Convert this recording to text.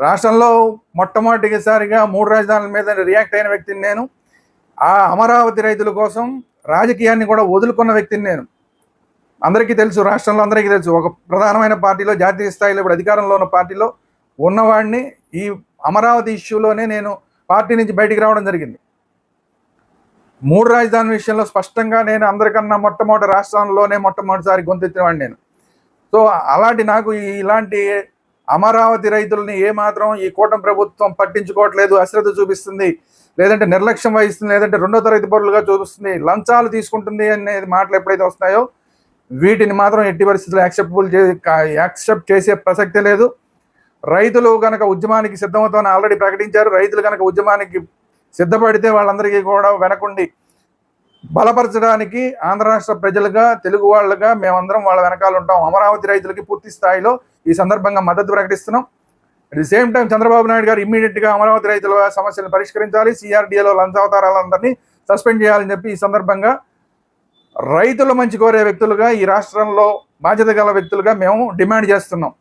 రాష్ట్రంలో మొట్టమొదటిసారిగా మూడు రాజధానుల మీద రియాక్ట్ అయిన వ్యక్తిని నేను. ఆ అమరావతి రైతుల కోసం రాజకీయాన్ని కూడా వదులుకున్న వ్యక్తిని నేను. అందరికీ తెలుసు రాష్ట్రంలో అందరికీ తెలుసు ఒక ప్రధానమైన పార్టీలో జాతీయ స్థాయిలో ఇప్పుడు అధికారంలో ఉన్న పార్టీలో ఉన్నవాడిని ఈ అమరావతి ఇష్యూలోనే నేను పార్టీ నుంచి బయటికి రావడం జరిగింది. మూడు రాజధాని విషయంలో స్పష్టంగా నేను అందరికన్నా మొట్టమొదటి రాష్ట్రంలోనే మొట్టమొదటిసారి గొంతెత్తినవాడిని నేను. సో అలాంటి నాకు ఈ- ఇలాంటి అమరావతి రైతుల్ని ఏమాత్రం ఈ కూటమి ప్రభుత్వం పట్టించుకోవట్లేదు అశ్రద్ధ చూపిస్తుంది లేదంటే నిర్లక్ష్యం వహిస్తుంది లేదంటే రెండో తరగతి పౌరులుగా చూపిస్తుంది లంచాలు తీసుకుంటుంది అనేది మాటలు ఎప్పుడైతే వస్తాయో వీటిని మాత్రం ఎట్టి పరిస్థితుల్లో యాక్సెప్టబుల్ చే యాక్సెప్ట్ చేసే ప్రసక్తే లేదు. రైతులు కనుక ఉద్యమానికి సిద్ధమవుతామని ఆల్రెడీ ప్రకటించారు. రైతులు కనుక ఉద్యమానికి సిద్ధపడితే వాళ్ళందరికీ కూడా వెనకుండి బలపరచడానికి ఆంధ్ర రాష్ట్ర ప్రజలుగా తెలుగు వాళ్ళుగా మేమందరం వాళ్ళ వెనకాల ఉంటాం. అమరావతి రైతులకి పూర్తి స్థాయిలో ఈ సందర్భంగా మద్దతు ప్రకటిస్తున్నాం. At the same time Chandrababu Naidu గారు ఇమ్మీడియట్గా అమరావతి రైతుల సమస్యలను పరిష్కరించాలి. సిఆర్డీఏలో లంచావతారాలందరినీ సస్పెండ్ చేయాలని చెప్పి ఈ సందర్భంగా రైతుల మంచి కోరే వ్యక్తులుగా ఈ రాష్ట్రంలో బాధ్యత గల వ్యక్తులుగా మేము డిమాండ్ చేస్తున్నాం.